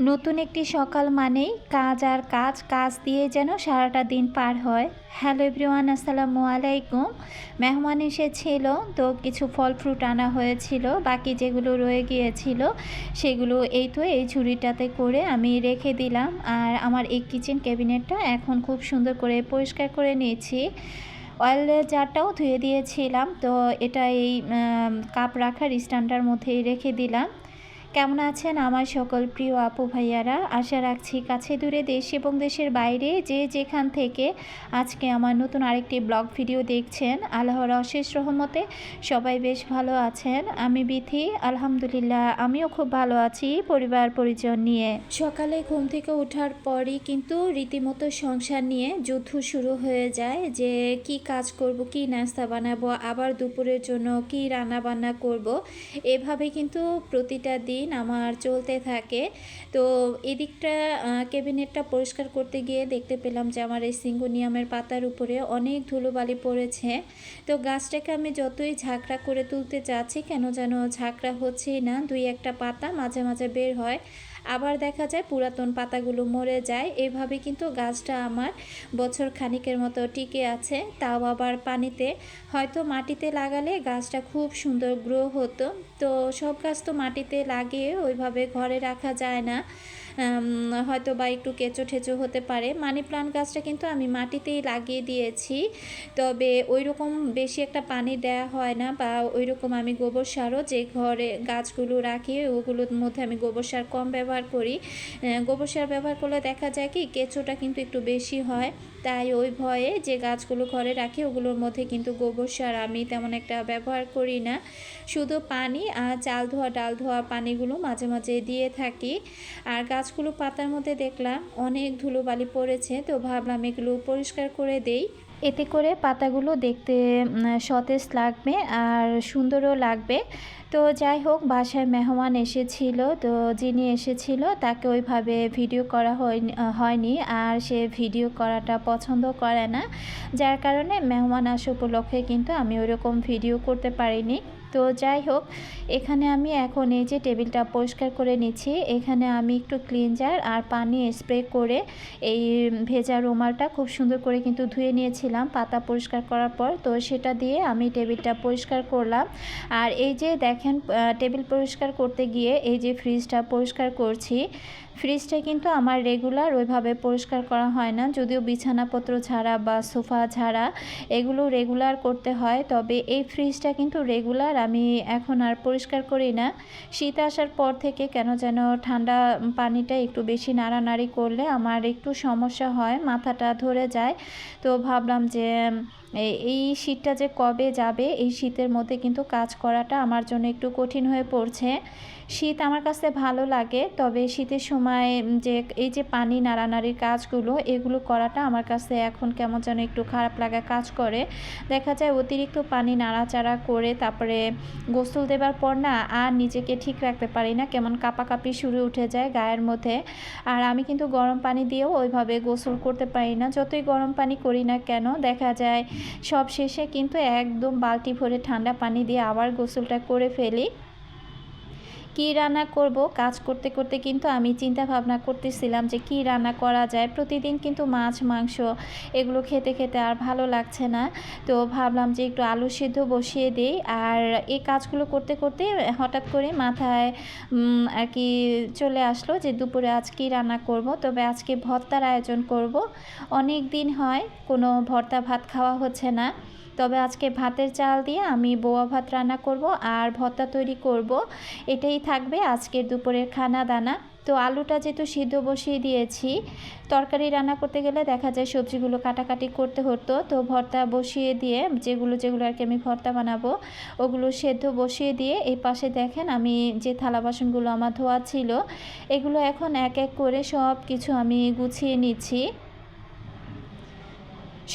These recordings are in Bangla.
নতুন একটি সকাল মানেই কাজ আর কাজ কাজ দিয়ে যেন সারাটা দিন পার হয়। হ্যালো এভরিওয়ান, আসসালামু আলাইকুম। মেহমান এসেছিল, তো কিছু ফল ফ্রুট আনা হয়েছিল, বাকি যেগুলো রয়ে গিয়েছিল সেগুলো এই তো এই ঝুড়িটাতে করে আমি রেখে দিলাম। আর আমার এই কিচেন ক্যাবিনেটটা এখন খুব সুন্দর করে পরিষ্কার করে নিয়েছি। অয়েল জারটাও ধুয়ে দিয়েছিলাম, তো এটা এই কাপ রাখার স্ট্যান্ডার মধ্যেই রেখে দিলাম। কেমন আছেন আমার সকল প্রিয় আপু ভাইয়ারা? আশা রাখছি কাছে দূরে দেশ এবং দেশের বাইরে যে যেখান থেকে আজকে আমার নতুন আরেকটি ব্লগ ভিডিও দেখছেন, আল্লাহর অশেষ রহমতে সবাই বেশ ভালো আছেন। আমি বিথি, আলহামদুলিল্লাহ আমিও খুব ভালো আছি পরিবার পরিজন নিয়ে। সকালে ঘুম থেকে ওঠার পরই কিন্তু রীতিমতো সংসার নিয়ে যুদ্ধ শুরু হয়ে যায় যে কি কাজ করব, কি নাস্তা বানাবো, আবার দুপুরের জন্য কি রান্না বান্না করব, এভাবে কিন্তু প্রতিটা দিন দিন আমার চলতে থাকে। তো এদিকটা ক্যাবিনেটটা পরিষ্কার করতে গিয়ে দেখতে পেলাম যে আমার এই সিঙ্গোনিয়ামের পাতার উপরে অনেক ধুলোবালি পড়েছে। তো গাছটাকে আমি যতই ঝাঁকড়া করে তুলতে চাচ্ছি, কেন যেন ঝাঁকড়া হচ্ছেই না। দুই একটা পাতা মাঝে মাঝে বের হয়। আবার দেখা যায় পুরাতন পাতাগুলো মরে যায়। এভাবে কিন্তু গাছটা আমার বছর খানিকের মতো টিকে আছে। তাও আবার পানিতে। হয়তো মাটিতে লাগালে গাছটা খুব সুন্দর গ্রো হতো। তো সব গাছ তো মাটিতে লাগিয়ে ওইভাবে ঘরে রাখা যায় না। হয়তো বা একটু কেঁচো ঠেঁচো হতে পারে। মানি প্লান্ট গাছটা কিন্তু আমি মাটিতেই লাগিয়ে দিয়েছি। তবে ওই রকম বেশি একটা পানি দেয়া হয় না বা ওই রকম আমি গোবর সারও যে ঘরে গাছগুলো রাখি, ওগুলোর মধ্যে আমি গোবর সার কম ব্যবহার করি। গোবর সার ব্যবহার করলে দেখা যায় কি, কেঁচোটা কিন্তু একটু বেশি হয়। তাই ওই ভয়ে যে গাছগুলো ঘরে রাখি, ওগুলোর মধ্যে কিন্তু গোবর সার আমি তেমন একটা ব্যবহার করি না। শুধু পানি আর চাল ধোয়া, ডাল ধোয়া পানিগুলো মাঝে মাঝে দিয়ে থাকি। আর গাছগুলো পাতার মধ্যে দেখলাম অনেক ধুলোবালি পড়েছে, তো ভাবলাম এগুলো পরিষ্কার করে দেই। এতে করে পাতাগুলো দেখতে সতেজ লাগবে আর সুন্দরও লাগবে। তো যাই হোক, বাসায় মেহমান এসেছিল, তো যিনি এসেছিল তাকে ওইভাবে ভিডিও করা হয়নি আর সে ভিডিও করাটা পছন্দ করে না। যার কারণে মেহমান আসা উপলক্ষে কিন্তু আমি ওইরকম ভিডিও করতে পারিনি। তো যাই হোক, এখানে আমি এখন এই যে টেবিলটা পরিষ্কার করে নিচ্ছি। এখানে আমি একটু ক্লিনজার আর পানি স্প্রে করে এই ভেজা রুমালটা খুব সুন্দর করে কিন্তু ধুয়ে নিয়েছিলাম পাতা পরিষ্কার করার পর। তো সেটা দিয়ে আমি টেবিলটা পরিষ্কার করলাম। আর এই যে দেখেন টেবিল পরিষ্কার করতে গিয়ে এই যে ফ্রিজটা পরিষ্কার করছি ফ্রিজটা কিন্তু আমার রেগুলার ওইভাবে পরিষ্কার করা হয় না। যদিও বিছানাপত্র ছাড়া বা সোফা ছাড়া এগুলো রেগুলার করতে হয়, তবে এই ফ্রিজটা কিন্তু রেগুলার আমি এখন আর পরিষ্কার করি না। শীত আসার পর থেকে কেন যেন ঠান্ডা পানিটা একটু বেশি নাড়ানাড়ি করলে আমার একটু সমস্যা হয়, মাথাটা ধরে যায়। তো ভাবলাম যে এই শীতটা যে কবে যাবে, এই শীতের মধ্যে কিন্তু কাজ করাটা আমার জন্য একটু কঠিন হয়ে পড়ছে। শীত আমার কাছে ভালো লাগে, তবে শীতের সময় যে, এই যে পানি নাড়ানাড়ির কাজগুলো, এগুলো করাটা আমার কাছে এখন কেমন যেন একটু খারাপ লাগা কাজ করে। দেখা যায় অতিরিক্ত পানি নাড়াচাড়া করে তারপরে গোসল দেবার পর না আর নিজেকে ঠিক রাখতে পারি না, কেমন কাঁপাকাঁপি শুরু উঠে যায় গায়ের মধ্যে। আর আমি কিন্তু গরম পানি দিয়েও ওইভাবে গোসল করতে পারি না। যতই গরম পানি করি না কেন, দেখা যায় সব শেষে কিন্তু একদম বালতি ভরে ঠান্ডা পানি দিয়ে আবার গোসলটা করে ফেলি। কি রান্না করব? কাজ করতে করতে কিন্তু আমি চিন্তা ভাবনা করতেছিলাম যে কি রান্না করা যায়। প্রতিদিন কিন্তু মাছ, মাংস এগুলো খেতে খেতে আর ভালো লাগছে না। তো ভাবলাম যে একটু আলু সিদ্ধ বসিয়ে দিই। আর এই কাজগুলো করতে করতে হঠাৎ করে মাথায় আর কি চলে আসলো যে দুপুরে আজ কি রান্না করব? তবে আজকে ভর্তার আয়োজন করব। অনেক দিন হয়, কোনো ভর্তা, ভাত খাওয়া হচ্ছে না। তবে আজকে ভাতের চাল দিয়ে আমি বোয়া ভাত রান্না করব আর ভর্তা তৈরি করব। এটাই থাকবে আজকের দুপুরের খানা দানা। তো আলুটা যেহেতু সিদ্ধ বসিয়ে দিয়েছি, তরকারি রান্না করতে গেলে দেখা যায় সবজিগুলো কাটাকাটি করতে হতো। তো ভর্তা বসিয়ে দিয়ে যেগুলো যেগুলো আর কি আমি ভর্তা বানাবো, ওগুলো সেদ্ধ বসিয়ে দিয়ে এই পাশে দেখেন আমি যে থালা বাসনগুলো আমার ধোয়া ছিল, এগুলো এখন এক এক করে সব কিছু আমি গুছিয়ে নিচ্ছি।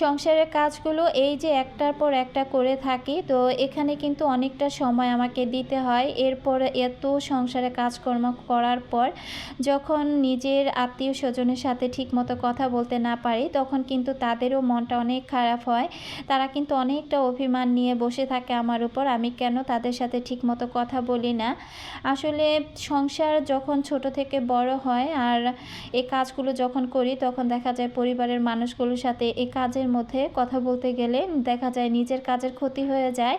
সংসারের কাজগুলো এই যে একটার পর একটা করে থাকি, তো এখানে কিন্তু অনেকটা সময় আমাকে দিতে হয়। এরপর এত সংসারে কাজকর্ম করার পর যখন নিজের আত্মীয় স্বজনের সাথে ঠিকমতো কথা বলতে না পারি, তখন কিন্তু তাদেরও মনটা অনেক খারাপ হয়। তারা কিন্তু অনেকটা অভিমান নিয়ে বসে থাকে আমার উপর। আমি কেন তাদের সাথে ঠিকমতো কথা বলি না? আসলে সংসার যখন ছোট থেকে বড় হয় আর এই কাজগুলো যখন করি, তখন দেখা যায় পরিবারের মানুষগুলোর সাথে এই কাজের মধ্যে কথা বলতে গেলে দেখা যায় নিজের কাজের ক্ষতি হয়ে যায়।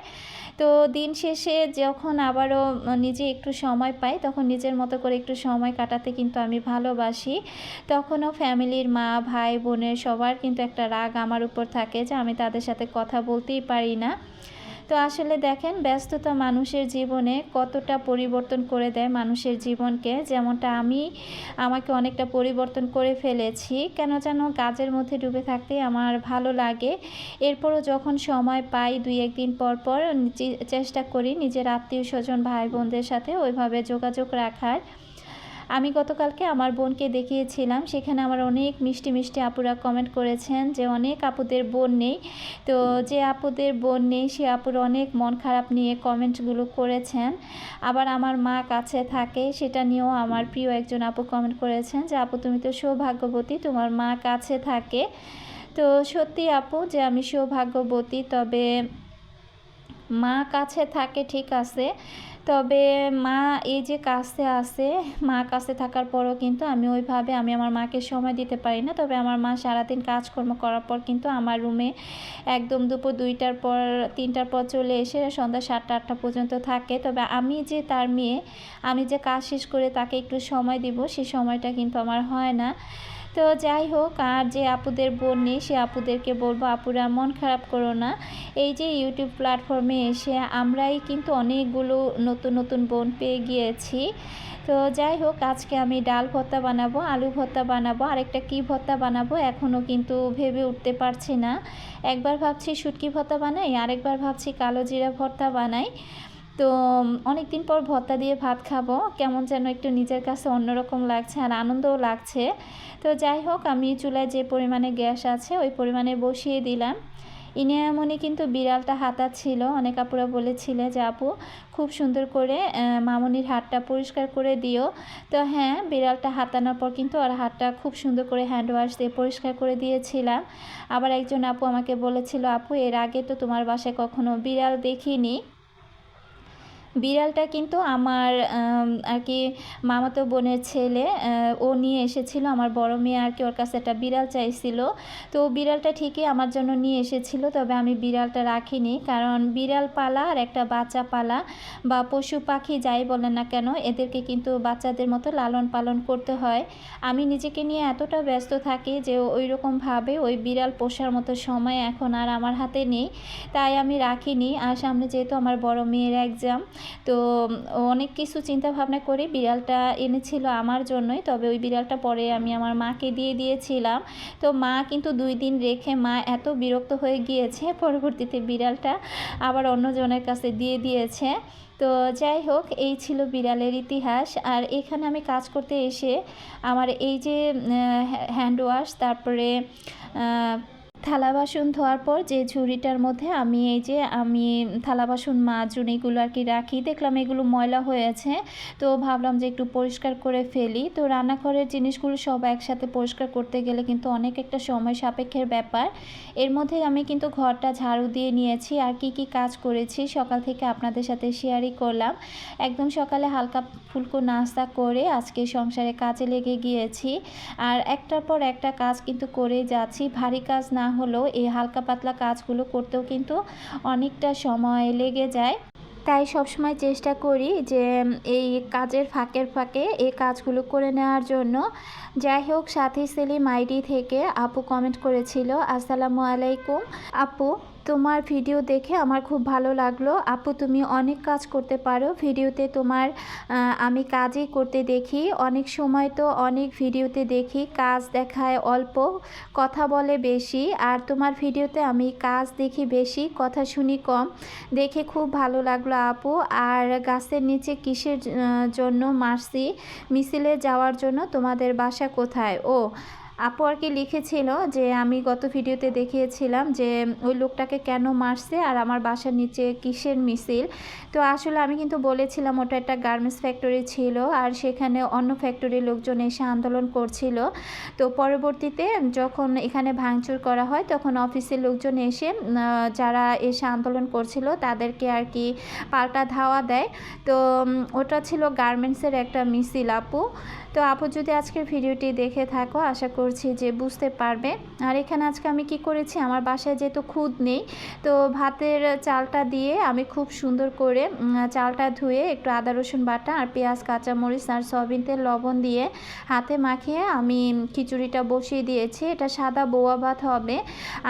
তো দিন শেষে যখন আবারও নিজে একটু সময় পাই, তখন নিজের মতো করে একটু সময় কাটাতে কিন্তু আমি ভালোবাসি। তখনও ফ্যামিলির মা, ভাই, বোনের সবার কিন্তু একটা রাগ আমার উপর থাকে যে আমি তাদের সাথে কথা বলতেই পারি না। তো আসলে দেখেন, ব্যস্ততা মানুষের জীবনে কতটা পরিবর্তন করে দেয় মানুষের জীবনকে। যেমনটা আমি আমাকে অনেকটা পরিবর্তন করে ফেলেছি। কেন যেন কাজের মধ্যে ডুবে থাকতে আমার ভালো লাগে। এরপরও যখন সময় পাই, দুই একদিন পর পর চেষ্টা করি নিজের আত্মীয় স্বজন, ভাই বোনদের সাথে ওইভাবে যোগাযোগ রাখার। আমি গতকালকে আমার বোনকে দেখিয়েছিলাম, সেখানে আমার অনেক মিষ্টি মিষ্টি আপুরা কমেন্ট করেছেন যে অনেক আপুদের বোন নেই। তো যে আপুদের বোন নেই, সে আপুর অনেক মন খারাপ নিয়ে কমেন্টগুলো করেছেন। আবার আমার মা কাছে থাকে, সেটা নিয়েও আমার প্রিয় একজন আপু কমেন্ট করেছেন যে, আপু, তুমি তো সৌভাগ্যবতী, তোমার মা কাছে থাকে। তো সত্যি আপু যে আমি সৌভাগ্যবতী, তবে মা কাছে থাকে ঠিক আছে তবে মা এই যে কাছে আছে, মা কাছে থাকার পরও কিন্তু আমি ওইভাবে, আমি আমার মাকে সময় দিতে পারি না। তবে আমার মা সারাদিন কাজকর্ম করার পর কিন্তু আমার রুমে একদম দুপুর দুইটার পর, তিনটার পর চলে এসে সন্ধ্যা সাতটা, আটটা পর্যন্ত থাকে। তবে আমি যে তার মেয়ে, আমি যে কাজ শেষ করে তাকে একটু সময় দিব সেই সময়টা কিন্তু আমার হয় না। তো যাই হোক, আর যে আপুদের বোন নেই, সে আপুদেরকে বলব, আপুরা মন খারাপ করো না। এই যে ইউটিউব প্ল্যাটফর্মে এসে আমরাই কিন্তু অনেকগুলো নতুন নতুন বোন পেয়ে গিয়েছি। তো যাই হোক, আজকে আমি ডাল ভর্তা বানাবো, আলু ভর্তা বানাবো, আরেকটা কি ভর্তা বানাবো এখনও কিন্তু ভেবে উঠতে পারছি না। একবার ভাবছি শুটকি ভর্তা বানাই, আরেকবার ভাবছি কালো জিরা ভর্তা বানাই। তো অনেক দিন পর ভর্তা দিয়ে ভাত খাব। কেমন যেন একটু নিজের কাছে অন্যরকম লাগছে আর আনন্দও লাগছে। তো যাই হোক, আমি চুলায় যে পরিমাণে গ্যাস আছে, ওই পরিমাণে বসিয়ে দিলাম। ইনিয়ামনি কিন্তু বিড়ালটা হাতা ছিল অনেক আপুরা বলেছিলে যে, আপু, খুব সুন্দর করে মামনির হাতটা পরিষ্কার করে দিও। তো হ্যাঁ বিড়ালটা হাতানোর পর কিন্তু আর হাতটা খুব সুন্দর করে হ্যান্ড ওয়াশ দিয়ে পরিষ্কার করে দিয়েছিলাম। আবার একজন আপু আমাকে বলেছিল, আপু, এর আগে তো তোমার বাসায় কখনো বিড়াল দেখিনি। বিড়ালটা কিন্তু আমার আর কি মামাতো বোনের ছেলে ও নিয়ে এসেছিল, আমার বড় মেয়ে আর কি ওর কাছে একটা বিড়াল চাইছিল। তো বিড়ালটা ঠিকই আমার জন্য নিয়ে এসেছিল, তবে আমি বিড়ালটা রাখিনি। কারণ বিড়াল পালা আর একটা বাচ্চা পালা বা পশু পাখি যাই বলেন না কেন, এদেরকে কিন্তু বাচ্চাদের মতো লালন পালন করতে হয়। আমি নিজেকে নিয়ে এতটা ব্যস্ত থাকি যে ওই রকমভাবে ওই বিড়াল পোষার মতো সময় এখন আর আমার হাতে নেই। তাই আমি রাখিনি। আর সামনে যেহেতু আমার বড় মেয়ের এক্সাম তো অনেক কিছু চিন্তা ভাবনা করে বিড়ালটা এনেছিল আমার জন্যই। তবে ওই বিড়ালটা পরে আমি আমার মাকে দিয়ে দিয়েছিলাম। তো মা কিন্তু দুই দিন রেখে মা এত বিরক্ত হয়ে গিয়েছে, পরবর্তীতে বিড়ালটা আবার অন্যজনের কাছে দিয়ে দিয়েছে। তো যাই হোক, এই ছিল বিড়ালের ইতিহাস। আর এখানে আমি কাজ করতে এসে আমার এই যে হ্যান্ড ওয়াশ তারপরে থালা বাসন ধোয়ার পর যে ঝুড়িটার মধ্যে আমি এই যে, আমি থালা বাসন, মাজুন এগুলো আর কি রাখি। দেখলাম এগুলো ময়লা হয়েছে তো ভাবলাম যে একটু পরিষ্কার করে ফেলি। তো রান্নাঘরের জিনিসগুলো সব একসাথে পরিষ্কার করতে গেলে কিন্তু অনেক একটা সময় সাপেক্ষের ব্যাপার। এর মধ্যে আমি কিন্তু ঘরটা ঝাড়ু দিয়ে নিয়েছি, আর কি কি কাজ করেছি সকাল থেকে আপনাদের সাথে শেয়ারই করলাম। একদম সকালে হালকা ফুলকো নাস্তা করে আজকে সংসারে কাজে লেগে গিয়েছি। আর একটার পর একটা কাজ কিন্তু করে যাচ্ছি। ভারী কাজ না হলেও এই হালকা পাতলা কাজগুলো করতেও কিন্তু অনেকটা সময় লেগে যায়। তাই সবসময় চেষ্টা করি যে, এই কাজের ফাঁকের ফাঁকে এই কাজগুলো করে নেওয়ার জন্য। যাই হোক, সাথী সেলিম আইডি থেকে আপু কমেন্ট করেছিল, আসসালামু আলাইকুম। আপু তোমার ভিডিও দেখে আমার খুব ভালো লাগল। আপু, তুমি অনেক কাজ করতে পারো। ভিডিওতে তোমার আমি কাজই করতে দেখি। অনেক সময় তো অনেক ভিডিওতে দেখি, কাজ দেখায় অল্প, কথা বলে বেশি। আর তোমার ভিডিওতে আমি কাজ দেখি বেশি, কথা শুনি কম। দেখে খুব ভালো লাগল আপু। আর গাছের নিচে কিসের জন্য মারছি? মিছিলে যাওয়ার জন্য তোমাদের বাসা কোথায়? ও আপু আর কি লিখেছিল যে, আমি গত ভিডিওতে দেখিয়েছিলাম যে, ওই লোকটাকে কেন মারছে আর আমার বাসার নিচে কিসের মিছিল? তো আসলে আমি কিন্তু বলেছিলাম, ওটা একটা গার্মেন্টস ফ্যাক্টরি ছিল আর সেখানে অন্য ফ্যাক্টরির লোকজন এসে আন্দোলন করছিল। তো পরবর্তীতে যখন এখানে ভাঙচুর করা হয়, তখন অফিসের লোকজন এসে যারা এসে আন্দোলন করছিল, তাদেরকে আর কি পাল্টা ধাওয়া দেয়। তো ওটা ছিল গার্মেন্টসের একটা মিছিল, আপু। তো আপু, যদি আজকের ভিডিওটি দেখে থাকো, আশা করছি যে বুঝতে পারবে। আর এখানে আজকে আমি কি করেছি, আমার বাসায় যেহেতু খুদ নেই, তো ভাতের চালটা দিয়ে আমি খুব সুন্দর করে চালটা ধুয়ে একটু আদা, রসুন বাটা আর পেঁয়াজ, কাঁচামরিচ আর সয়াবিন তেল, লবণ দিয়ে হাতে মাখিয়ে আমি খিচুড়িটা বসিয়ে দিয়েছি। এটা সাদা বোয়া ভাত হবে।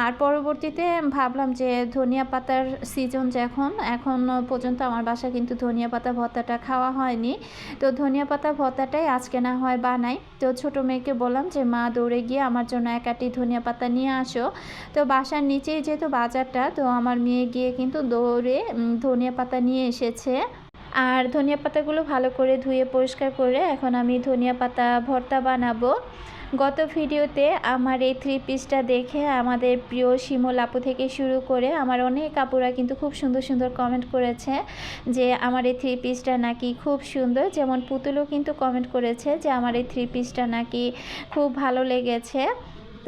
আর পরবর্তীতে ভাবলাম যে ধনিয়া পাতার সিজন যখন, এখন পর্যন্ত আমার বাসা কিন্তু ধনিয়া পাতা ভর্তাটা খাওয়া হয়নি। তো ধনিয়া পাতা ভর্তাটাই আজকে হয় বানাই তো ছোট মেয়েকে বললাম যে, মা, দৌড়ে গিয়ে আমার জন্য একাটি ধনিয়া পাতা নিয়ে আসো। তো বাসার নিচেই যেহেতু বাজারটা, তো আমার মেয়ে গিয়ে কিন্তু দৌড়ে ধনিয়া পাতা নিয়ে এসেছে। আর ধনিয়া পাতাগুলো ভালো করে ধুয়ে পরিষ্কার করে এখন আমি ধনিয়া পাতা ভর্তা বানাবো। গত ভিডিওতে আমার এই থ্রি পিসটা দেখে আমাদের প্রিয় শিমল আপু থেকে শুরু করে আমার অনেক আপুরা কিন্তু খুব সুন্দর সুন্দর কমেন্ট করেছে যে আমার এই থ্রি পিসটা নাকি খুব সুন্দর। যেমন পুতুলও কিন্তু কমেন্ট করেছে যে আমার এই থ্রি পিসটা নাকি খুব ভালো লেগেছে।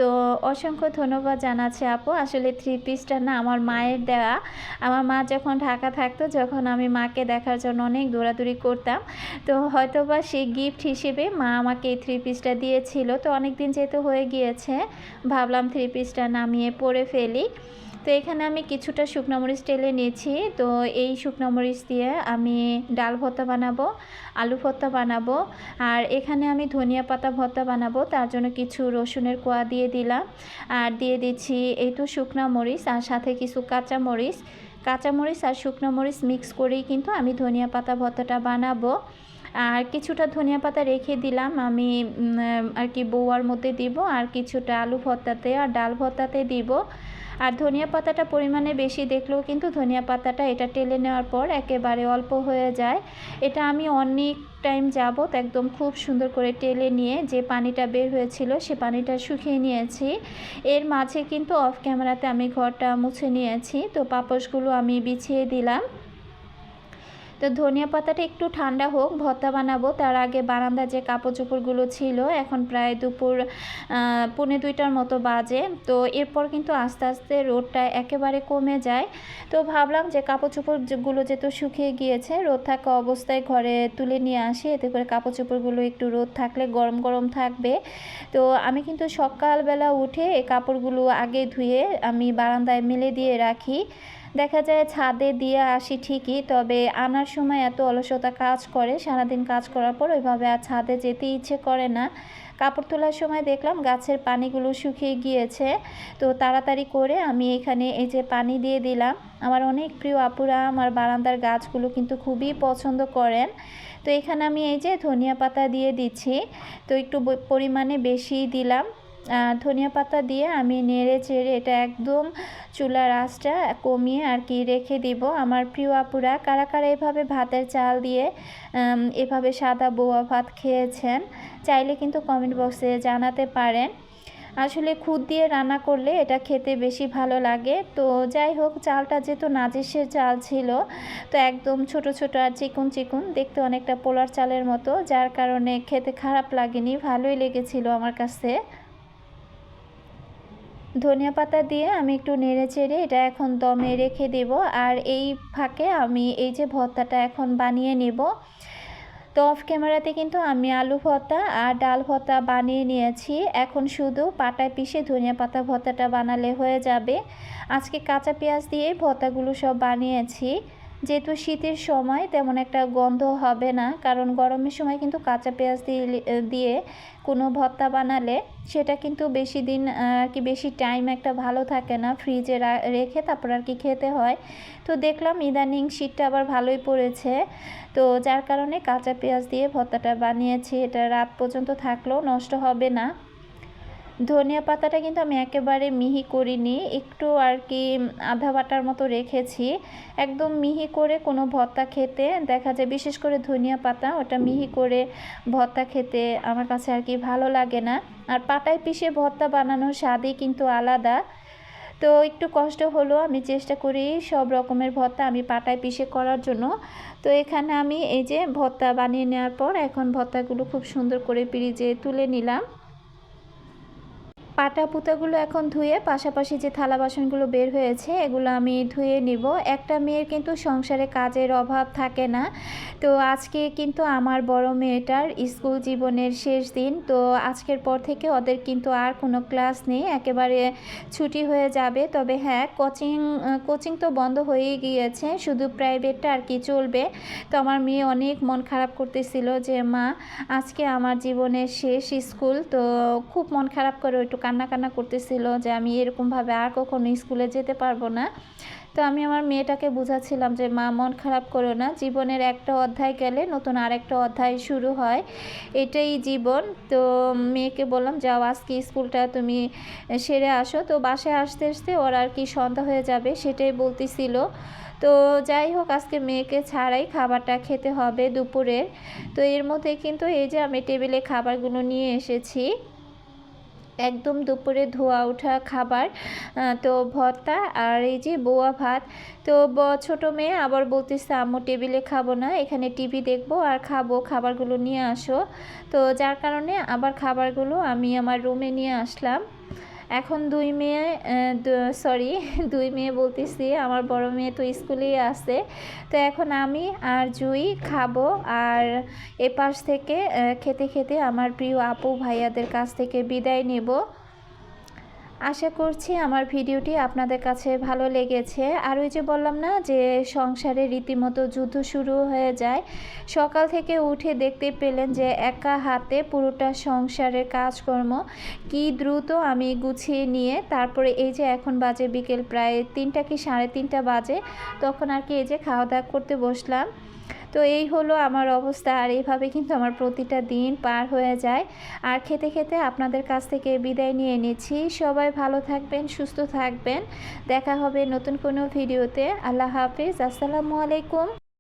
তো অসংখ্য ধন্যবাদ জানাচ্ছি আপু। আসলে থ্রি পিসটা না আমার মায়ের দেওয়া আমার মা যখন ঢাকা থাকতো, যখন আমি মাকে দেখার জন্য অনেক দৌড়াদৌড়ি করতাম, তো হয়তো বা সেই গিফট হিসেবে মা আমাকে এই থ্রি পিসটা দিয়েছিল। তো অনেক দিন যেহেতু হয়ে গিয়েছে, ভাবলাম থ্রি পিসটা নামিয়ে পরে ফেলি। তো এখানে আমি কিছুটা শুকনো মরিচ টেলে নিয়েছি। তো এই শুকনো মরিচ দিয়ে আমি ডাল ভর্তা বানাবো, আলু ভর্তা বানাবো, আর এখানে আমি ধনিয়া পাতা ভর্তা বানাবো। তার জন্য কিছু রসুনের কোয়া দিয়ে দিলাম। আর দিয়ে দিচ্ছি এই তো শুকনো মরিচ আর সাথে কিছু কাঁচা মরিচ। কাঁচামরিচ আর শুকনো মরিচ মিক্স করেই কিন্তু আমি ধনিয়া পাতা ভর্তাটা বানাবো। আর কিছুটা ধনিয়া পাতা রেখে দিলাম। আমি আর কি বৌয়ার মধ্যে দিব আর কিছুটা আলু ভর্তাতে আর ডাল ভর্তাতে দিব। আর ধনিয়া পাতাটা পরিমাণে বেশি দেখলেও কিন্তু ধনিয়া পাতাটা এটা টেলে নেওয়ার পর একেবারে অল্প হয়ে যায়। এটা আমি অনেক টাইম যাবত একদম খুব সুন্দর করে টেলে নিয়ে যে পানিটা বের হয়েছিল সে পানিটা শুকিয়ে নিয়েছি। এর মাঝে কিন্তু অফ ক্যামেরাতে আমি ঘরটা মুছে নিয়েছি। তো পাপসগুলো আমি বিছিয়ে দিলাম। তো ধনিয়া পাতাটা একটু ঠান্ডা হোক, ভর্তা বানাবো। তার আগে বারান্দা যে কাপড় চোপড়গুলো ছিল, এখন প্রায় দুপুর পৌনে দুইটার মতো বাজে। তো এরপর কিন্তু আস্তে আস্তে রোদটা একেবারে কমে যায়। তো ভাবলাম যে কাপড় চোপড়গুলো যেহেতু শুকিয়ে গিয়েছে, রোদ থাকা অবস্থায় ঘরে তুলে নিয়ে আসি। এতে করে কাপড় চোপড়গুলো একটু রোদ থাকলে গরম গরম থাকবে। তো আমি কিন্তু সকালবেলা উঠে কাপড়গুলো আগে ধুয়ে আমি বারান্দায় মেলে দিয়ে রাখি। দেখা যায় ছাদে দিয়ে আসি ঠিকই, তবে আনার সময় এত অলসতা কাজ করে, সারাদিন কাজ করার পর ওইভাবে আর ছাদে যেতে ইচ্ছে করে না। কাপড় তোলার সময় দেখলাম গাছের পানিগুলো শুকিয়ে গিয়েছে, তো তাড়াতাড়ি করে আমি এখানে এই যে পানি দিয়ে দিলাম। আমার অনেক প্রিয় আপুরা আমার বারান্দার গাছগুলো কিন্তু খুবই পছন্দ করেন। তো এখানে আমি এই যে ধনিয়া পাতা দিয়ে দিচ্ছি, তো একটু পরিমাণে বেশি দিলাম। ধনিয়া পাতা দিয়ে আমি নেড়ে চেড়ে এটা একদম চুলার আঁচটা কমিয়ে আর কি রেখে দিব। আমার প্রিয় আপুরা, কারা কারা এভাবে ভাতের চাল দিয়ে এভাবে সাদা বোয়া ভাত খেয়েছেন, চাইলে কিন্তু কমেন্ট বক্সে জানাতে পারেন। আসলে খুদ দিয়ে রান্না করলে এটা খেতে বেশি ভালো লাগে। তো যাই হোক, চালটা যেহেতু নাজিসের চাল ছিল, তো একদম ছোট ছোট আর চিকুন চিকুন, দেখতে অনেকটা পোলার চালের মতো, যার কারণে খেতে খারাপ লাগেনি, ভালোই লেগেছিল আমার কাছে। ধনিয়া পাতা দিয়ে আমি একটু নেড়ে চেড়ে এটা এখন দমে রেখে দেব। আর এই ফাঁকে আমি এই যে ভর্তাটা এখন বানিয়ে নেব। তো অফ ক্যামেরাতে কিন্তু আমি আলু ভর্তা আর ডাল ভর্তা বানিয়ে নিয়েছি। এখন শুধু পাটায় পিষে ধনিয়া পাতা ভর্তাটা বানালে হয়ে যাবে। আজকে কাঁচা পেঁয়াজ দিয়ে ভর্তাগুলো সব বানিয়েছি। যেহেতু শীতের সময় তেমন একটা গন্ধ হবে না, কারণ গরমের সময় কিন্তু কাঁচা পেঁয়াজ দিয়ে কোনো ভর্তা বানালে সেটা কিন্তু বেশি দিন আর কি বেশি টাইম একটা ভালো থাকে না ফ্রিজে রেখে তারপর আর কি খেতে হয়। তো দেখলাম ইদানিং শীতটা আবার ভালোই পড়েছে, তো যার কারণে কাঁচা পেঁয়াজ দিয়ে ভর্তাটা বানিয়েছি, এটা রাত পর্যন্ত থাকলেও নষ্ট হবে না। ধনিয়া পাতাটা কিন্তু আমি একেবারে মিহি করিনি, একটু আর কি আধা বাটার মতো রেখেছি। একদম মিহি করে কোনো ভর্তা খেতে দেখা যায়, বিশেষ করে ধনিয়া পাতা, ওটা মিহি করে ভর্তা খেতে আমার কাছে আর কি ভালো লাগে না। আর পাটায় পিষে ভর্তা বানানোর স্বাদই কিন্তু আলাদা। তো একটু কষ্ট হলো, আমি চেষ্টা করি সব রকমের ভর্তা আমি পাটায় পিষে করার জন্য। তো এখানে আমি এই যে ভর্তা বানিয়ে নেওয়ার পর এখন ভর্তাগুলো খুব সুন্দর করে পিরিজে তুলে নিলাম। পাটা পুতাগুলো এখন ধুয়ে পাশাপাশি যে থালা বাসনগুলো বের হয়েছে, এগুলো আমি ধুয়ে নিব। একটা মেয়ের কিন্তু সংসারে কাজের অভাব থাকে না। তো আজকে কিন্তু আমার বড় মেয়েটার স্কুল জীবনের শেষ দিন। তো আজকের পর থেকে ওদের কিন্তু আর কোনো ক্লাস নেই। একেবারে ছুটি হয়ে যাবে। তবে হ্যাঁ কোচিং কোচিং তো বন্ধ হয়েই গিয়েছে। শুধু প্রাইভেটটা আর কি চলবে। তো আমার মেয়ে অনেক মন খারাপ করতেছিল যে, মা, আজকে আমার জীবনের শেষ স্কুল। তো খুব মন খারাপ করে একটু কান্না কান্না করতেছিল যে আমি এরকমভাবে আর কখনো স্কুলে যেতে পারব না। তো আমি আমার মেয়েটাকে বুঝাচ্ছিলাম যে, মা, মন খারাপ করো না। জীবনের একটা অধ্যায় গেলে নতুন আরেকটা অধ্যায় শুরু হয়। এটাই জীবন। তো মেয়েকে বললাম, যাও, আজকে স্কুলটা তুমি সেরে আসো। তো বাসায় আসতে আসতে ওর আর কি সন্ধ্যা হয়ে যাবে সেটাই বলতেছিল। তো যাই হোক, আজকে মেয়েকে ছাড়াই খাবারটা খেতে হবে দুপুরের। তো এর মধ্যে কিন্তু এই যে আমি টেবিলে খাবারগুলো নিয়ে এসেছি একদম দুপুরে ধোয়া ওঠা খাবার তো ভর্তা আর এই যে বোয়া ভাত। তো ছোটো মেয়ে আবার বলতেছে, আম্মু, টেবিলে খাব না, এখানে টিভি দেখব আর খাব, খাবারগুলো নিয়ে আসো। তো যার কারণে আবার খাবারগুলো আমি আমার রুমে নিয়ে আসলাম। এখন দুই মেয়ে সরি দুই মেয়ে বলতেছি, আমার বড় মেয়ে তো স্কুলেই আছে। তো এখন আমি আর জুই খাব আর এপাশ থেকে খেতে খেতে আমার প্রিয় আপু ভাইয়াদের কাছ থেকে বিদায় নেব। আশা করছি আমার ভিডিওটি আপনাদের কাছে ভালো লেগেছে। আর ওই যে বললাম না যে সংসারে রীতিমতো যুদ্ধ শুরু হয়ে যায়, সকাল থেকে উঠে দেখতে পেলেন যে একা হাতে পুরোটা সংসারের কাজকর্ম কি দ্রুত আমি গুছিয়ে নিয়ে, তারপরে এই যে এখন বাজে বিকেল প্রায় তিনটা কি সাড়ে তিনটা বাজে, তখন আর কি এই যে খাওয়া দাওয়া করতে বসলাম। তো এই হলো আমার অবস্থা। আর এইভাবে কিন্তু আমার প্রতিটা দিন পার হয়ে যায়। আর খেতে খেতে আপনাদের কাছ থেকে বিদায় নিয়ে নিচ্ছি। সবাই ভালো থাকবেন, সুস্থ থাকবেন। দেখা হবে নতুন কোনো ভিডিওতে। আল্লাহ হাফিজ। আসসালামু আলাইকুম।